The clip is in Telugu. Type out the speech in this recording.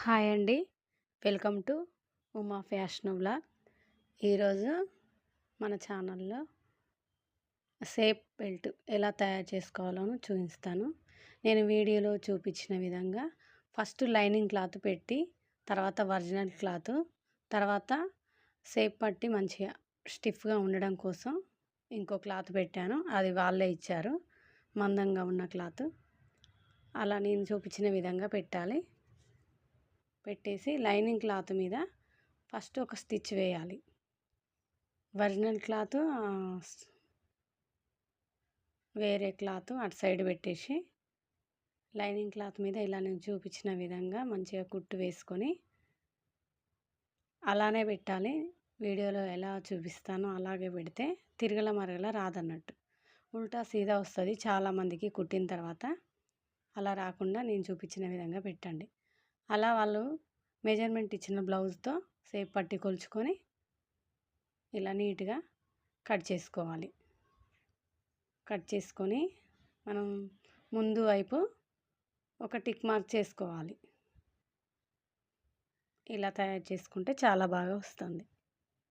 హాయ్ అండి. Welcome to Uma fashion vlog. ఈరోజు మన ఛానల్లో సేఫ్ బెల్ట్ ఎలా తయారు చేసుకోవాలో చూపిస్తాను. నేను వీడియోలో చూపించిన విధంగా ఫస్ట్ లైనింగ్ క్లాత్ పెట్టి తర్వాత ఒరిజినల్ క్లాత్ తర్వాత సేఫ్ పట్టి మంచిగా స్టిఫ్గా ఉండడం కోసం ఇంకో క్లాత్ పెట్టాను. అది వాళ్ళే ఇచ్చారు. మందంగా ఉన్న క్లాత్. అలా నేను చూపించిన విధంగా పెట్టాలి. పెట్టేసి లైనింగ్ క్లాత్ మీద ఫస్ట్ ఒక స్టిచ్ వేయాలి. ఒరిజినల్ క్లాత్ వేరే క్లాత్ అటు సైడ్ పెట్టేసి లైనింగ్ క్లాత్ మీద ఇలా నేను చూపించిన విధంగా మంచిగా కుట్టు వేసుకొని అలానే పెట్టాలి. వీడియోలో ఎలా చూపిస్తానో అలాగే పెడితే తిరగల మరగల రాదన్నట్టు. ఉల్టా సీదా వస్తుంది చాలామందికి కుట్టిన తర్వాత అలా రాకుండా నేను చూపించిన విధంగా పెట్టండి. అలా వాళ్ళు మెజర్మెంట్ ఇచ్చిన బ్లౌజ్తో సేప్ పట్టి కొలుచుకొని ఇలా నీట్గా కట్ చేసుకోవాలి. కట్ చేసుకొని మనం ముందు వైపు ఒక టిక్ మార్క్ చేసుకోవాలి. ఇలా తయారు చేసుకుంటే చాలా బాగా వస్తుంది.